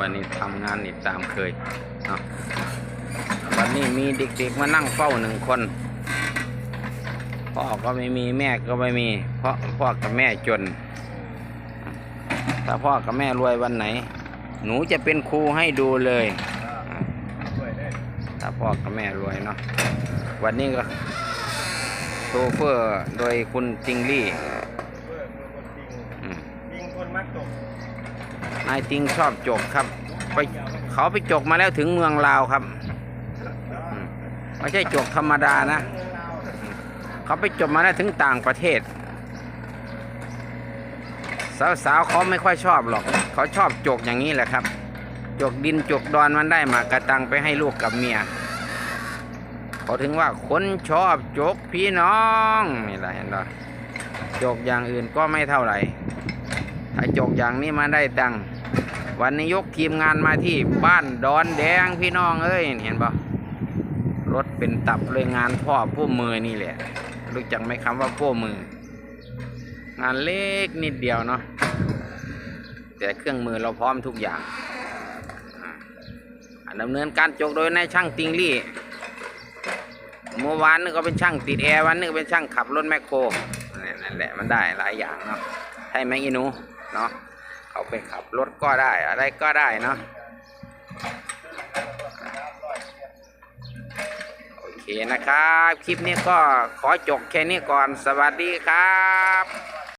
วันนี้ทำงานอีกตามเคยเนาะวันนี้มีเด็กๆมานั่งเฝ้าหนึ่งคนพ่อก็ไม่มีแม่ก็ไม่มี เพราะพ่อกับแม่จน ถ้าพ่อกับแม่รวยวันไหน หนูจะเป็นครูให้ดูเลย ถ้าพ่อกับแม่รวยเนาะวันนี้ก็โชเฟอร์โดยคุณติงลี่จิงคนมักจบ นายติงชอบจกครับ ไปเขาไปจกมาแล้วถึงเมืองลาวครับไม่ใช่จกธรรมดานะ เขาไปจบมาแล้วถึงต่างประเทศ สาวๆเขาไม่ค่อยชอบหรอก เขาชอบจกอย่างนี้แหละครับ จกดินจกดอนมันได้มากระตังไปให้ลูกกับเมียเขาถึงว่าคนชอบจกพี่น้องนี่แหละเห็นปะจกอย่างอื่นก็ไม่เท่าไหร่ ถ้าจกอย่างนี้มาได้ตังวันนี้ยกทีมงานมาที่บ้านดอนแดงพี่น้องเอ้ยเห็นปะรถเป็นตับเลยงานพ่อผู้มือนี่แหละรู้จักไหมคำว่าโป้มือ งานเล็กนิดเดียวเนาะแต่เครื่องมือเราพร้อมทุกอย่างดำเนินการจกโดยนายช่างติงลี่เมื่อวานนี่ก็เป็นช่างติดแอร์วันนี้ก็เป็นช่างขับรถแมคโครนั่นแหละมันได้หลายอย่างเนาะใช่ไหมอีนู เนาะเขาไปขับรถก็ได้อะไรก็ได้เนาะโอเคนะครับ คลิปนี้ก็ขอจบแค่นี้ก่อนสวัสดีครับ